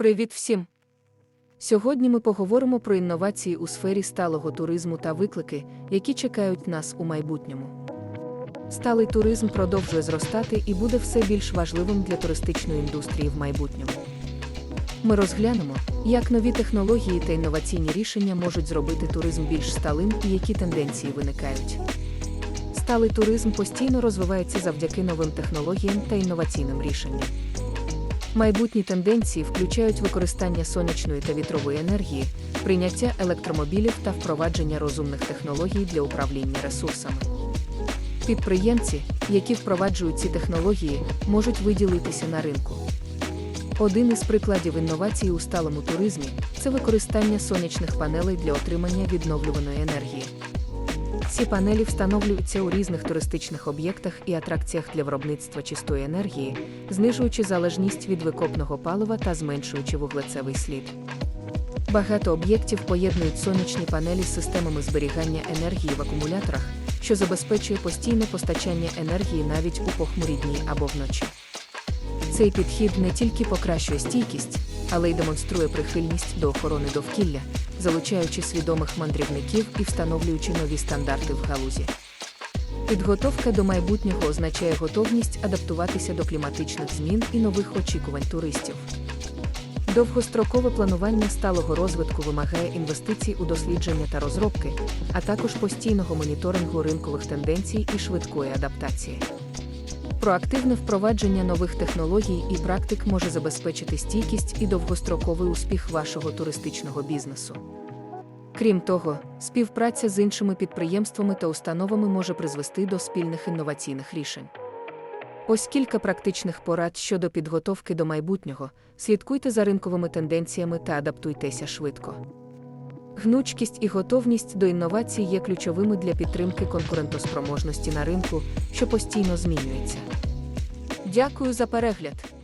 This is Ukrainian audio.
Привіт всім! Сьогодні ми поговоримо про інновації у сфері сталого туризму та виклики, які чекають нас у майбутньому. Сталий туризм продовжує зростати і буде все більш важливим для туристичної індустрії в майбутньому. Ми розглянемо, як нові технології та інноваційні рішення можуть зробити туризм більш сталим і які тенденції виникають. Сталий туризм постійно розвивається завдяки новим технологіям та інноваційним рішенням. Майбутні тенденції включають використання сонячної та вітрової енергії, прийняття електромобілів та впровадження розумних технологій для управління ресурсами. Підприємці, які впроваджують ці технології, можуть виділитися на ринку. Один із прикладів інновацій у сталому туризмі це використання сонячних панелей для отримання відновлюваної енергії. Ці панелі встановлюються у різних туристичних об'єктах і атракціях для виробництва чистої енергії, знижуючи залежність від викопного палива та зменшуючи вуглецевий слід. Багато об'єктів поєднують сонячні панелі з системами зберігання енергії в акумуляторах, що забезпечує постійне постачання енергії навіть у похмурі дні або вночі. Цей підхід не тільки покращує стійкість, але й демонструє прихильність до охорони довкілля, залучаючи свідомих мандрівників і встановлюючи нові стандарти в галузі. Підготовка до майбутнього означає готовність адаптуватися до кліматичних змін і нових очікувань туристів. Довгострокове планування сталого розвитку вимагає інвестицій у дослідження та розробки, а також постійного моніторингу ринкових тенденцій і швидкої адаптації. Проактивне впровадження нових технологій і практик може забезпечити стійкість і довгостроковий успіх вашого туристичного бізнесу. Крім того, співпраця з іншими підприємствами та установами може призвести до спільних інноваційних рішень. Ось кілька практичних порад щодо підготовки до майбутнього, слідкуйте за ринковими тенденціями та адаптуйтеся швидко. Гнучкість і готовність до інновацій є ключовими для підтримки конкурентоспроможності на ринку, що постійно змінюється. Дякую за перегляд!